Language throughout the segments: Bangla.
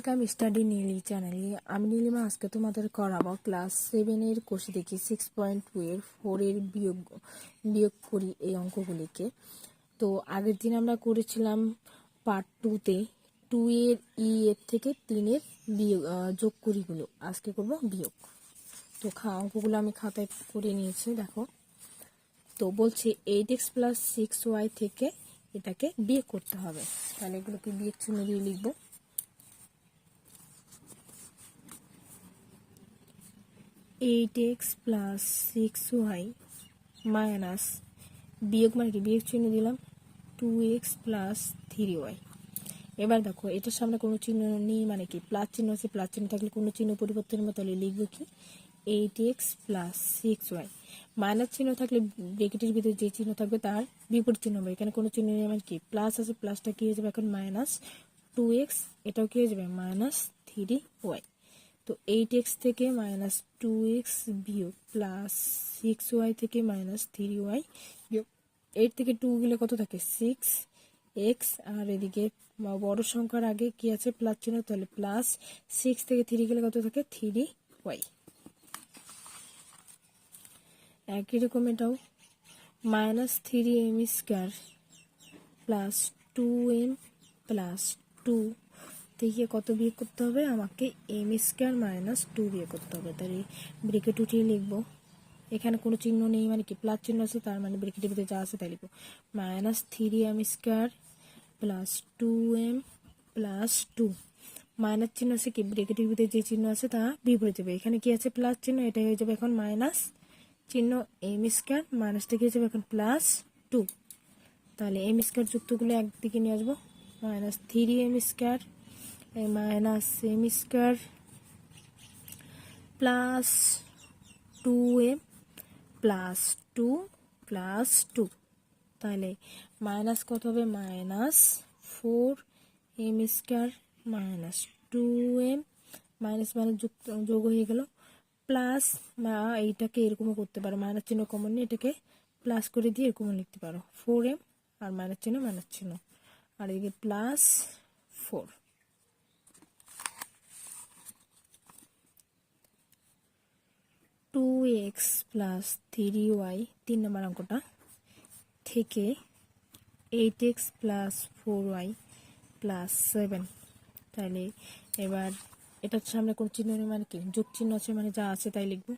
ওয়েলকাম স্টাডি নীলি চ্যানেলে আমি নীলিমা আজকে তোমাদের করাবো ক্লাস সেভেনের কোষে দেখি সিক্স পয়েন্ট টু এর ফোরের বিয়োগ বিয়োগ করি এই অঙ্কগুলিকে। তো আগের দিন আমরা করেছিলাম পার্ট টুতে টু এর ই এর থেকে তিনের বিয়োগ যোগ করিগুলো। আজকে করব বিয়োগ। তো খা, অঙ্কগুলো আমি খাতায় করে নিয়েছি, দেখো। তো বলছে eight x plus six y থেকে এটাকে বিয়োগ করতে হবে। তাহলে এগুলোকে বিয়োগ চিহ্ন দিয়ে লিখব। Eight x plus six y minus বিয়োগ মানে কি? বিয়োগ চিহ্ন দিলাম two x plus three y এবার দেখো, এটার সামনে কোনো চিহ্ন নেই মানে কি? প্লাস চিহ্ন আছে, প্লাস চিহ্ন থাকলে কোনো চিহ্ন পরিবর্তন হবে তাহলে লিখব কি? Eight x plus six y minus চিহ্ন থাকলে ব্রেকেটের ভিতরে যে চিহ্ন থাকবে তার বিপরীত চিহ্ন হবে। এখানে কোনো চিহ্ন নেই মানে কি? প্লাস আছে প্লাসটা কি হয়ে যাবে? এখন মাইনাস টু এক্স এটাও কি হয়ে যাবে? মাইনাস থ্রি ওয়াই তো এইট এক্স থেকে মাইনাস টু এক্স বিয়োগ প্লাস সিক্স ওয়াই থেকে মাইনাস থ্রি ওয়াই বিয়োগ এইট থেকে টু গেলে কত থাকে? সিক্স এক্স আর এদিকে বড় সংখ্যার আগে কি আছে? প্লাস চিহ্ন, তাহলে প্লাস সিক্স থেকে থ্রি গেলে কত থাকে? থ্রি ওয়াই একই রকম এটাও। Minus three m square plus two m plus two থেকে কত বিয়োগ করতে হবে? আমাকে এম স্কোয়ার মাইনাস টু বিয়োগ করতে হবে। তাহলে ব্রেকেট উঠিয়ে লিখব। এখানে কোনো চিহ্ন নেই মানে কি প্লাস চিহ্ন আছে, তার মানে ব্রেকেটের ভিতরে যা আছে তাই লিখব। Minus three m square plus two m plus two minus চিহ্ন আছে কি? ব্রেকেটের ভিতরে যে চিহ্ন আছে তা বিপরীত যাবে। এখানে কি আছে? প্লাস চিহ্ন, এটা হয়ে যাবে এখন মাইনাস চিহ্ন এম স্কোয়ার মাইনাসটা কি হয়ে যাবে এখন প্লাস টু তাহলে এম স্কোয়ার যুক্তগুলো একদিকে নিয়ে আসব। Minus three m square minus m square plus two m plus two plus two তাহলে মাইনাস কত হবে? Minus four m square minus two m minus minus যুক্ত, যোগ হয়ে গেল। প্লাস বা এইটাকে এরকমও করতে পারো। মাইনাস চিহ্ন কমন নিয়ে এটাকে প্লাস করে দিয়ে এরকমও লিখতে পারো। ফোর এম আর মাইনাস চিহ্ন মাইনাস চিহ্ন। আর এদিকে plus four two x plus three y তিন নম্বর অঙ্কটা, থেকে eight x plus four y plus seven তাহলে এবার এটার সামনে কোন চিহ্ন মানে কি? যোগ চিহ্ন আছে মানে যা আছে তাই লিখব।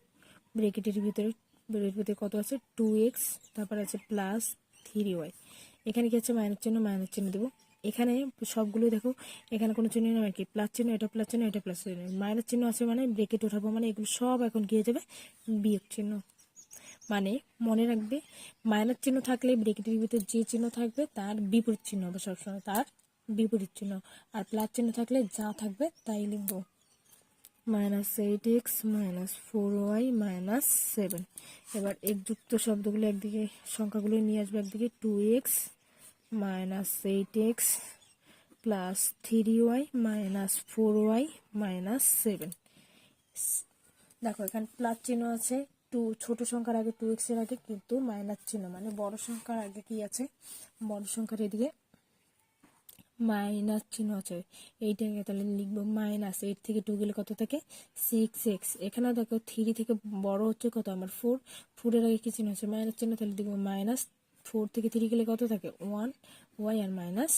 ব্রেকেটের ভিতরে ব্রেকেটের ভিতরে কত আছে? টু এক্স তারপর আছে প্লাস থ্রি ওয়াই এখানে কি আছে? মাইনাস চিহ্ন মাইনাস চিহ্ন দেবো। এখানে সবগুলো দেখো, এখানে কোনো চিহ্ন নেই, কি প্লাস চিহ্ন, এটা প্লাস চিহ্ন, এটা প্লাস চিহ্ন মাইনাস চিহ্ন আছে মানে ব্রেকেট উঠাবো মানে এগুলো সব এখন গিয়ে যাবে বিয়োগ চিহ্ন। মানে মনে রাখবে মাইনাস চিহ্ন থাকলে ব্রেকেটের ভিতরে যে চিহ্ন থাকবে তার বিপরীত চিহ্ন হবে সবসময়, তার বিপরীত চিহ্ন। আর প্লাস চিহ্ন থাকলে যা থাকবে তাই লিখব। Minus eight x minus four y minus seven এবার একযুক্ত শব্দগুলো একদিকে, সংখ্যাগুলো নিয়ে আসবে একদিকে two x minus eight x plus three y minus four y minus seven দেখো, এখানে প্লাস চিহ্ন আছে। টু ছোট সংখ্যার আগে টু এক্সের আগে কিন্তু মাইনাস চিহ্ন মানে বড় সংখ্যার আগে কি আছে? বড় সংখ্যার এদিকে মাইনাস চিহ্ন আছে। এইটাকে তাহলে লিখব মাইনাস এইট থেকে টু গেলে কত থাকে? সিক্স এক্স এখানে দেখো থ্রি থেকে বড় হচ্ছে কত? আমার ফোর ফোরের আগে কি চিহ্ন আছে? মাইনাস চিহ্ন, তাহলে দেখব মাইনাস ফোর থেকে থ্রি গেলে কত থাকে? ওয়ান, ওয়াই আর মাইনাস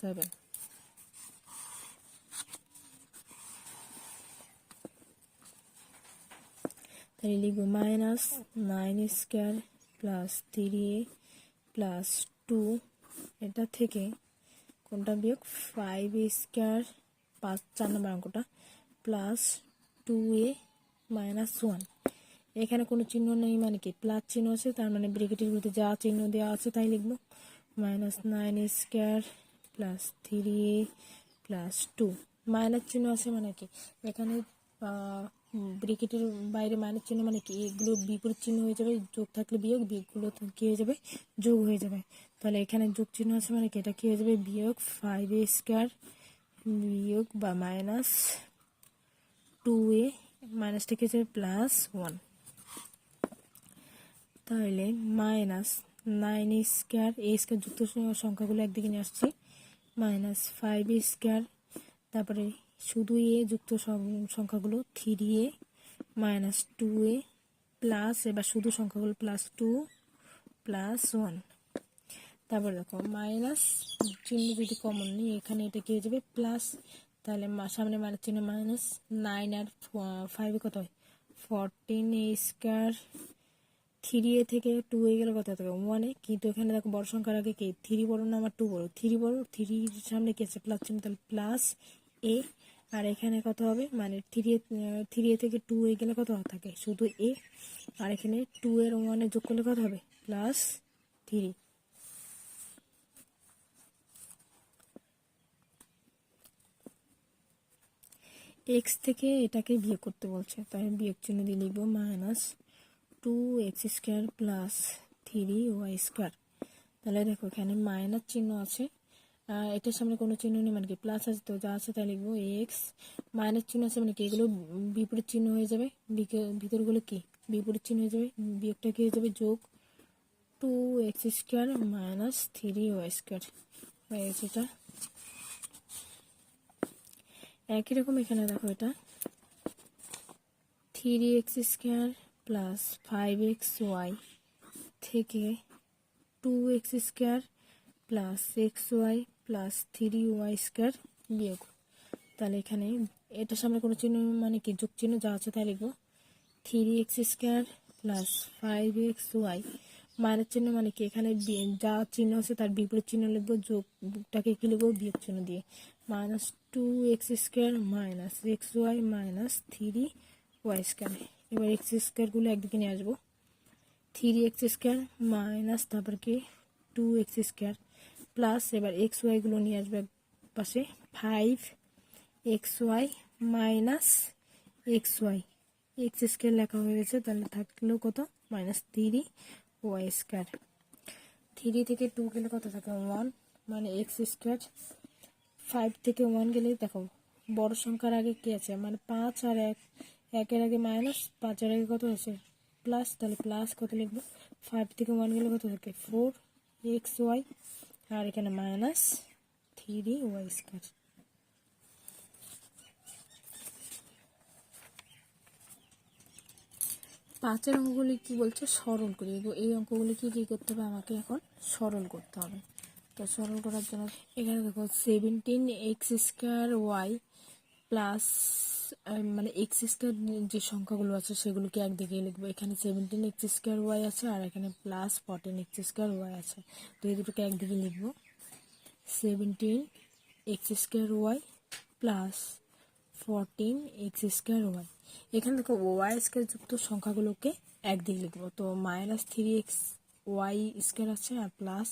সেভেন। তাহলে লিখব minus nine square plus three plus two. এটা থেকে কোনটা বিয়োগ? ফাইভ স্কোয়ার পাঁচ চার নম্বর অঙ্কটা। Plus two a minus one. এখানে কোনো চিহ্ন নেই মানে কি, প্লাস চিহ্ন আছে, তার মানে ব্রেকেটের ভিতরে যা চিহ্ন দেওয়া আছে তাই লিখব। Minus nine square plus three plus two. Minus চিহ্ন আছে মানে কি, এখানে ব্রেকেটের বাইরে মাইনাস চিহ্ন মানে কি, এগুলো বিপরীত চিহ্ন হয়ে যাবে, যোগ থাকলে বিয়োগ, বিয়োগগুলো কি হয়ে যাবে, যোগ হয়ে যাবে। তাহলে এখানে যোগ চিহ্ন আছে মানে কি, এটা কি হয়ে যাবে, বিয়োগ ফাইভ এ স্কোয়ার বিয়োগ বা মাইনাস টু এ, মাইনাসটা কি হয়ে যাবে প্লাস ওয়ান তাহলে minus nine square, a square যুক্ত সংখ্যাগুলো একদিকে নিয়ে আসছি। মাইনাস ফাইভ স্কোয়ার, তারপরে শুধু এ যুক্ত সংখ্যাগুলো, three a, minus two a plus, এবার শুধু সংখ্যাগুলো প্লাস টু প্লাস ওয়ান। তারপরে দেখো, মাইনাস চিহ্ন যদি কমন নিই, এখানে এটা কি হয়ে যাবে? প্লাস, তাহলে সামনে মাইনাস চিহ্ন মাইনাস নাইন আর ফাইভে কত হয়? ফোরটিন স্কোয়ার থ্রি এ থেকে টু এ গেলে কথা হবে? ওয়ানে কিন্তু এখানে দেখো বড় সংখ্যার আগে কে? থ্রি বড় না আমার টু বড়? থ্রি বড় থ্রির সামনে কি আছে? প্লাস চিহ্ন, তাহলে প্লাস এ আর এখানে কত হবে? মানে থ্রি এ থ্রি এ থেকে টু এ গেলে কত থাকে? শুধু এ আর এখানে টু এর ওয়ানে যোগ করলে কত হবে? প্লাস থ্রি এক্স থেকে এটাকে বিয়োগ করতে বলছে। তাই বিয়োগ চিহ্ন দিয়ে লিখব minus two x square plus three y square তাহলে দেখো এখানে মাইনাস চিহ্ন আছে। আহ, এটার সামনে কোনো চিহ্ন নেই মানে কি প্লাস আছে তো যা আছে তাই লিখব এক্স মাইনাস চিহ্ন আছে মানে কি এগুলো বিপরীত চিহ্ন হয়ে যাবে। ভিতরগুলো কি? বিপরীত চিহ্ন হয়ে যাবে। বিয়োগটা কি হয়ে যাবে? যোগ two x square minus three y square হয়ে গেছে এটা। একই রকম এখানে দেখো এটা। Three x square plus five x y থেকে two x square plus x y plus three y square বিয়োগ। তাহলে এখানে এটার সামনে কোনো চিহ্ন মানে কি? যোগ চিহ্ন যা আছে তাই লিখব। Three x square plus five x y minus চিহ্ন মানে কি? এখানে যা চিহ্ন আছে তার বিপরীত চিহ্ন লিখব। যোগটাকে কি লিখব? বিয়োগ চিহ্ন দিয়ে। Minus two x square minus x y minus three y square এবার এক্স স্কোয়ারগুলো একদিকে নিয়ে আসব। থ্রি এক্স স্কোয়ার মাইনাস তারপর কি? টু এক্স স্কোয়ার প্লাস এবার এক্স ওয়াইগুলো নিয়ে আসবে এক পাশে। Five x y minus x y x square লেখা হয়ে গেছে, তাহলে থাকল কত? Minus three y square three থেকে টু গেলে কত থাকে? ওয়ান মানে এক্স স্কোয়ার ফাইভ থেকে ওয়ান গেলে দেখো, বড় সংখ্যার আগে কি আছে? মানে পাঁচ আর এক একের আগে মাইনাস পাঁচের আগে কত আছে প্লাস তাহলে প্লাস কত লিখব? ফাইভ থেকে ওয়ান গেলে কত থাকে? ফোর এক্স ওয়াই আর এখানে মাইনাস থ্রি ওয়াই স্কোয়ার পাঁচের অঙ্কগুলি কি বলছে? সরল করি এগো- এই অঙ্কগুলি কি কি করতে হবে? আমাকে এখন সরল করতে হবে। তো সরল করার জন্য এখানে দেখো seventeen x square y plus মানে এক্স স্কোয়ার যে সংখ্যাগুলো আছে সেগুলোকে একদিকে লিখব। এখানে সেভেন্টিন এক্স স্কোয়ার ওয়াই আছে আর এখানে plus fourteen x square y আছে। তো এই দুটোকে একদিকে লিখব। Seventeen x square y plus fourteen x square y এখানে দেখো ওয়াই স্কোয়ার যুক্ত সংখ্যাগুলোকে একদিকে লিখব। তো minus three x y square আছে আর plus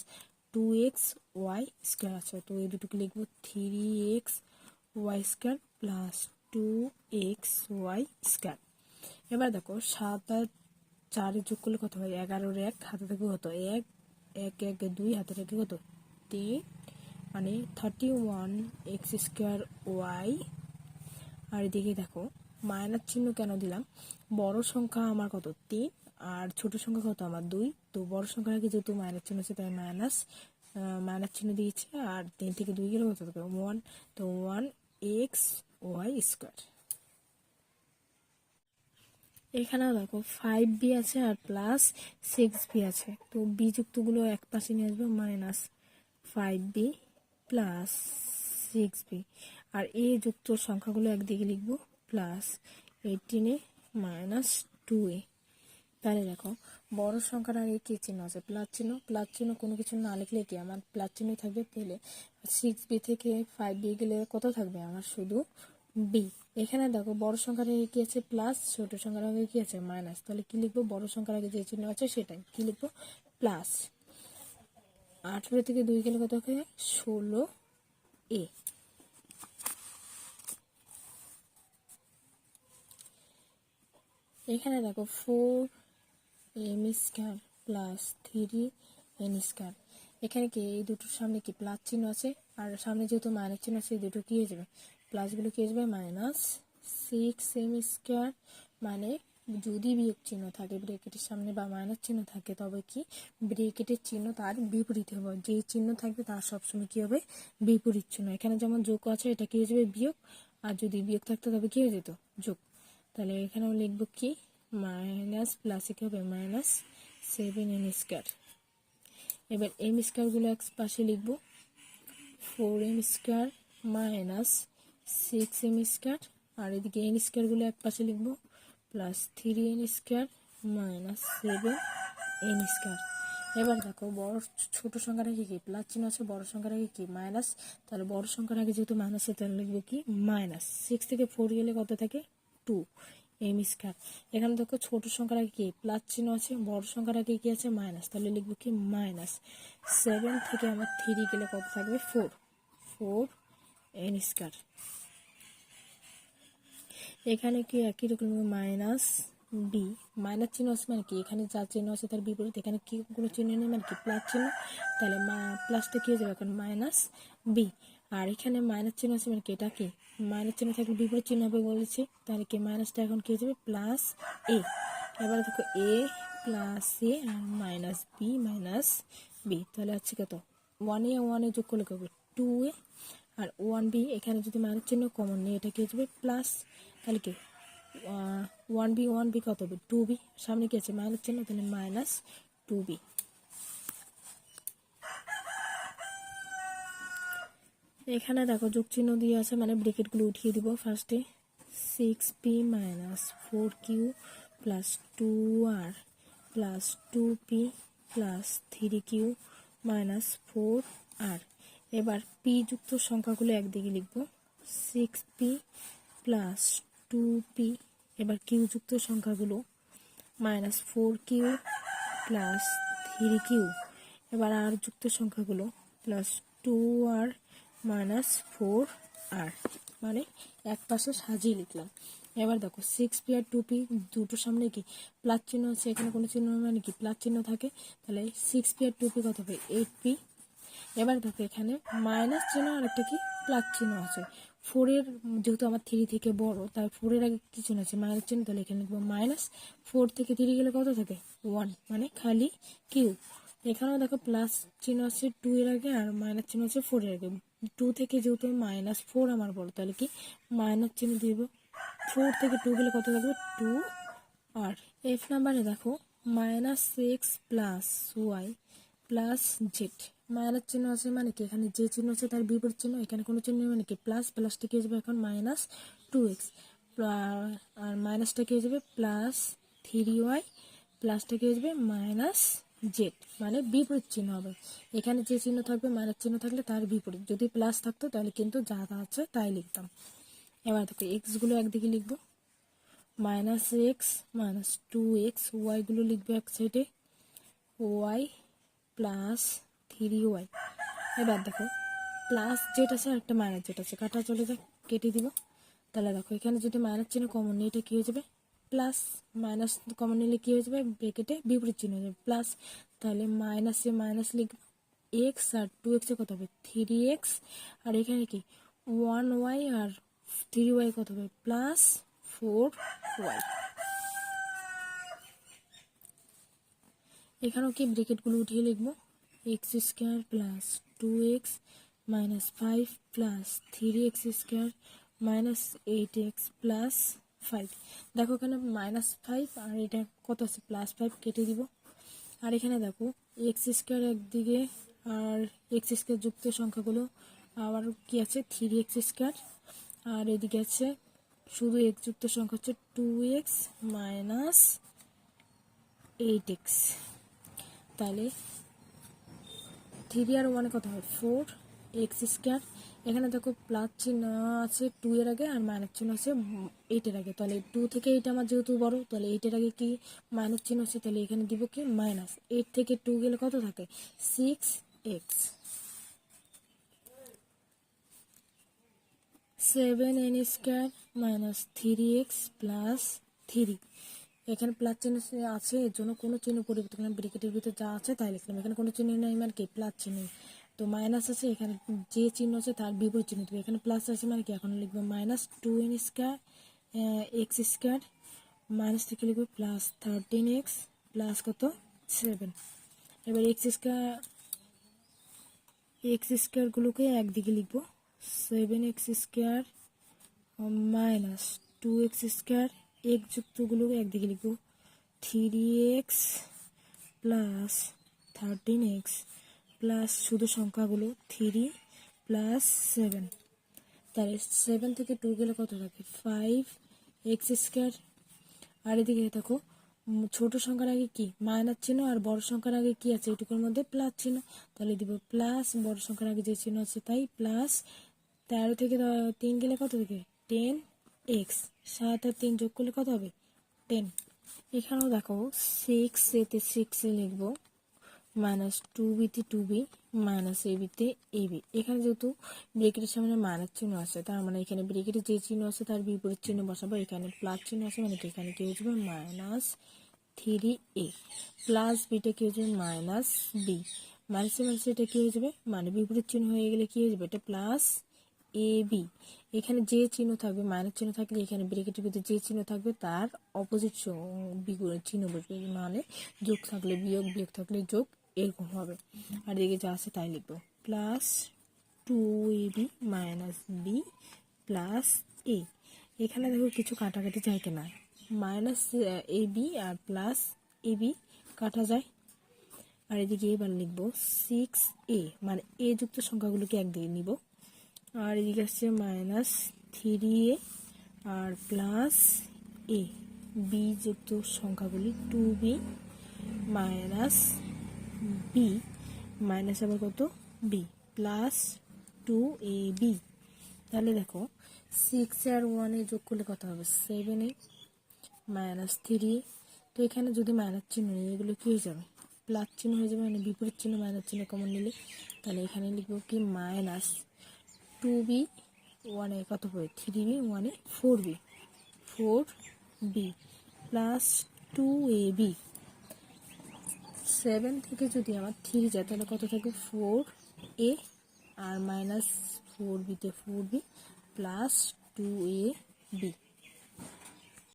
two x y square আছে। তো এই দুটোকে লিখব three x y square plus two x y square এবার দেখো সাত আর চারে যোগ করলে কত হয়? এগারোর এক হাতে থেকে কত? এক এক এক দুই হাতে থেকে কত? তিন মানে thirty one x square y আর এদিকে দেখো, মাইনাস চিহ্ন কেন দিলাম? বড় সংখ্যা আমার কত? তিন, আর ছোট সংখ্যা কত? আমার দুই। তো বড় সংখ্যার আগে যেহেতু মাইনাস চিহ্ন আছে, তাই মাইনাস মাইনাস চিহ্ন দিয়েছে, আর তিন থেকে দুই গেলে কত? ওয়ান তো ওয়ান এক্স ওয়াই স্কোয়ার। এখানেও দেখো ফাইভ বি আছে আর প্লাস সিক্স বি আছে। তো বি যুক্তগুলো এক পাশে নিয়ে আসব minus five b plus six b R a যুক্ত সংখ্যাগুলো একদিকে লিখব প্লাস এইটিনে মাইনাস টু এ তাহলে দেখো বড় সংখ্যার আগে কি চিহ্ন আছে? প্লাস চিহ্ন? প্লাস চিহ্ন কোনো কিছু না লিখলে কি আমার প্লাস চিহ্ন থাকবে? তাহলে সিক্স বি থেকে ফাইভ বি গেলে কত থাকবে? আমার শুধু বি এখানে দেখো, বড় সংখ্যার আগে কি আছে? প্লাস, ছোট সংখ্যার আগে কি আছে? মাইনাস তাহলে কি লিখব? বড় সংখ্যার আগে যে চিহ্ন আছে সেটাই। কি লিখব? প্লাস। আঠেরো থেকে দুই গেলে কত হবে? ষোলো এ এখানে দেখো four m square plus three n square এখানে কি এই দুটোর সামনে কি প্লাস চিহ্ন আছে? আর সামনে যেহেতু মাইনাস চিহ্ন আছে, এই দুটো কি হয়ে যাবে? প্লাসগুলো কি হয়ে যাবে? মাইনাস সিক্স এম স্কোয়ার মানে যদি বিয়োগ চিহ্ন থাকে ব্রেকেটের সামনে বা মাইনাস চিহ্ন থাকে, তবে কি ব্রেকেটের চিহ্ন তার বিপরীত হবে। যে চিহ্ন থাকবে, তার সবসময় কি হবে? বিপরীত চিহ্ন। এখানে যেমন যোগ আছে, এটা কি হয়ে যাবে? বিয়োগ। আর যদি বিয়োগ থাকতো, তবে কি হয়ে যেত? যোগ। তাহলে এখানেও লিখব কি? মাইনাস প্লাস কি হবে মাইনাস সেভেন এম স্কোয়ার এবার এম স্কোয়ারগুলো এক পাশে লিখব। Four m square minus six m square আর এদিকে এন স্কোয়ারগুলো এক পাশে লিখব। Plus three n square minus seven n square এবার দেখো, বড় ছোট সংখ্যার আগে কি? প্লাস চিহ্ন আছে, বড় সংখ্যার আগে কি? মাইনাস তাহলে বড় সংখ্যার আগে যেহেতু মাইনাস তাহলে লিখব কি? মাইনাস সিক্স থেকে ফোর গেলে কত থাকে? Two m square. এখানে দেখো ছোট সংখ্যার আগে কি? প্লাস চিহ্ন আছে, বড় সংখ্যার আগে কি আছে? মাইনাস। তাহলে লিখব কি? মাইনাস। সেভেন থেকে আমার থ্রি গেলে কত থাকবে? ফোর। Four n square. এখানে কি একই রকম মাইনাস বি। মাইনাস চিহ্ন আছে মানে কি? এখানে যা চিহ্ন আছে তার বিপরীত। এখানে কি কোনো চিহ্ন নেই মানে কি? প্লাস চিহ্ন। তাহলে প্লাসটা কি হয়ে যাবে? এখন মাইনাস বি। আর এখানে মাইনাস চিহ্ন আছে মানে কি এটা কি মাইনাস চিহ্ন থাকলে বিপরীত চিহ্ন হবে বলেছি। তাহলে কি মাইনাসটা এখন কি হয়ে যাবে? প্লাস এ এবার দেখো এ প্লাস এ আর মাইনাস বি মাইনাস বি তাহলে হচ্ছে কত? ওয়ান এ ওয়ান এ যোগ করলে কবে টু এ আর ওয়ান বি এখানে যদি মাইনাস চিহ্ন কমন নেই, এটা কি হয়ে যাবে? প্লাস তাহলে কি? ওয়ান বি ওয়ান বি কত হবে? টু বি সামনে কি আছে? মাইনাস চিহ্ন, তাহলে মাইনাস টু বি এখানে দেখো যোগ চিহ্ন দিয়ে আছে মানে ব্রেকেটগুলো উঠিয়ে দিব ফার্স্টে six p minus four q plus two r plus two p plus three q minus four r এবার পি যুক্ত সংখ্যাগুলো একদিকে লিখব। Six p plus two p এবার কিউ যুক্ত সংখ্যাগুলো minus four q plus three q এবার আর যুক্ত সংখ্যাগুলো plus two r minus four r মানে এক পাশে সাজিয়ে লিখলাম। এবার দেখো সিক্স পি আর টু পি দুটোর সামনে কি? প্লাস চিহ্ন আছে এখানে, কোনো চিহ্ন মানে কি? প্লাস চিহ্ন থাকে, তাহলে সিক্স পি আর টু পি কত হবে? এইট পি এবার দেখো এখানে মাইনাস চিহ্ন আর একটা কি? প্লাস চিহ্ন আছে। ফোরের যেহেতু আমার থ্রি থেকে বড়, তাই ফোরের আগে কি চিহ্ন আছে? মাইনাস চিহ্ন, তাহলে এখানে মাইনাস ফোর থেকে থ্রি গেলে কত থাকে? ওয়ান মানে খালি কিউ এখানেও দেখো প্লাস চিহ্ন আছে টু এর আগে আর মাইনাস চিহ্ন আছে ফোর এর আগে। টু থেকে যেহেতু মাইনাস ফোর আমার বলো, তাহলে কি মাইনাস চিহ্ন দিব? ফোর থেকে টু গেলে কত থাকবে টু আর এফ নাম্বারে দেখো minus six plus y plus z minus চিহ্ন আছে মানে কি? এখানে যে চিহ্ন আছে তার বিপরীত চিহ্ন, এখানে কোনো চিহ্ন মানে কি? প্লাস প্লাসটা কি হয়ে যাবে এখন মাইনাস টু এক্স আর মাইনাসটা কি হয়ে যাবে? প্লাস থ্রি ওয়াই প্লাসটা কি হয়ে যাবে? মাইনাস জেড মানে বিপরীত চিহ্ন হবে। এখানে যে চিহ্ন থাকবে মাইনাস চিহ্ন থাকলে তার বিপরীত। যদি প্লাস থাকতো, তাহলে কিন্তু যা আছে তাই লিখতাম। এবার দেখো এক্সগুলো একদিকে লিখব। Minus x minus two x ওয়াইগুলো লিখব এক সাইডে ওয়াই প্লাস থ্রি ওয়াই এবার দেখো প্লাস যেটা আছে আর একটা মাইনাস যেটা আছে। কাটা চলে যায় কেটে দিব। তাহলে দেখো, এখানে যদি মাইনাস চিহ্ন কমন নিই, এটা কী হয়ে যাবে? প্লাস মাইনাস কমন নিলে কী হয়ে যাবে? ব্রেকেটে বিপরীত চিহ্ন হয়ে যাবে। প্লাস তাহলে মাইনাসে মাইনাস লিখব। এক্স আর টু এক্সে কত হবে? থ্রি এক্স আর এখানে কি? ওয়ান ওয়াই আর থ্রি ওয়াই কত হবে? প্লাস ফোর ওয়াই এখানেও কি ব্রেকেটগুলো উঠিয়ে লিখব? X square plus two x minus five plus three x square minus eight x plus five দেখো এখানে মাইনাস ফাইভ আর এটা কত আছে? প্লাস ফাইভ কেটে দিব। আর এখানে দেখো এক্স স্কোয়ার একদিকে আর এক্স স্কোয়ার যুক্ত সংখ্যাগুলো। আবার কি আছে? থ্রি এক্স স্কোয়ার আর এদিকে আছে, শুধু এক্স যুক্ত সংখ্যা হচ্ছে two x minus eight x তাহলে থ্রি আর ওয়ানে কত হয়? ফোর এক্স স্কোয়ার এখানে দেখো প্লাস চিহ্ন আছে টু এর আগে আর মাইনাস চিহ্ন আছে এইটের আগে। তাহলে টু থেকে এইট আমার যেহেতু বড়, তাহলে এইটের আগে কি? মাইনাস চিহ্ন আছে, তাহলে এখানে দিব কি? মাইনাস এইট থেকে টু গেলে কত থাকে? Six x seven n square minus three x plus three এখানে প্লাস চিহ্ন আছে এর জন্য কোনো চিহ্ন পরিবর্তন ব্রিকেটের ভিতরে যা আছে তাই লিখলাম। এখানে কোনো চিহ্ন নেই মানে কি? প্লাস চিহ্ন তো মাইনাস আছে, এখানে যে চিহ্ন আছে তার বিপরীত চিহ্ন দেবে। এখানে প্লাস আছে মানে কি? এখন লিখব minus two n square x square minus থেকে লিখব প্লাস থার্টিন এক্স প্লাস কত? সেভেন এবার এক্স স্কোয়ার এক্স স্কোয়ারগুলোকে একদিকে লিখব। Seven x square minus two x square এক যুক্তগুলো একদিকে লিখব। Three x plus thirteen x plus শুধু সংখ্যাগুলো থ্রি প্লাস সেভেন তাহলে সেভেন থেকে টু গেলে কত থাকে? ফাইভ এক্স স্কোয়ার আর এদিকে দেখো ছোট সংখ্যার আগে কি? মাইনাস চিহ্ন আর বড় সংখ্যার আগে কি আছে? এটুকুর মধ্যে প্লাস চিহ্ন। তাহলে দিব প্লাস বড় সংখ্যার আগে যে চিহ্ন আছে তাই প্লাস তেরো থেকে তিন গেলে কত থেকে? টেন এক্স সাত আর তিন যোগ করলে কত হবে? টেন এখানেও দেখো সিক্স এতে সিক্সে লিখব। মাইনাস টু বিতে টু বি মাইনাস এ বিতে এ বি এখানে যেহেতু ব্রেকেটের সামনে মাইনাস চিহ্ন আছে, তার মানে এখানে ব্রেকেটের যে চিহ্ন আছে তার বিপরীত চিহ্ন বসাবো। এখানে প্লাস চিহ্ন আছে মানে এখানে কি হয়ে মাইনাস থ্রি এ প্লাস বিটা কি হয়ে যাবে? মাইনাস বি মাইনাসে মাইনাসে এটা কি হয়ে যাবে? মানে বিপরীত চিহ্ন হয়ে গেলে কি হয়ে যাবে? এটা প্লাস এ বি এখানে যে চিহ্ন থাকবে মাইনাস চিহ্ন থাকলে এখানে ব্রেকেটের ভিতরে যে চিহ্ন থাকবে, তার অপোজিট চিহ্ন বসবে। মানে যোগ থাকলে বিয়োগ বিয়োগ থাকলে যোগ। এরকম হবে। আর এদিকে যা আছে তাই লিখব। Plus two a b minus b plus a. এখানে দেখো কিছু কাটাকাটি যায় কিনা। মাইনাস এ বি আর প্লাস এ বি কাটা যায়। আর এদিকে এবার লিখব সিক্স এ। মানে এ যুক্ত সংখ্যাগুলোকে একদিকে নিব। আর এদিকে আসছে মাইনাস থ্রি এ আর প্লাস এ। বি যুক্ত সংখ্যাগুলি two b minus b minus আবার কত? B plus two a b তাহলে দেখো সিক্স আর ওয়ানে যোগ করলে কত হবে? সেভেন এ মাইনাস থ্রি তো এখানে যদি মাইনাস চিহ্ন নিই, এগুলো কী হয়ে যাবে? প্লাস চিহ্ন হয়ে যাবে মানে বিপরীত চিহ্ন মাইনাস চিহ্ন কমন নিলে। তাহলে এখানে লিখব কি মাইনাস টু বি ওয়ানে কত হবে? থ্রি বি ওয়ানে four b four b plus two a b seven থেকে যদি আমার থ্রি যায়, তাহলে কত থাকবে? ফোর এ আর মাইনাস ফোর বিতে four b plus two a b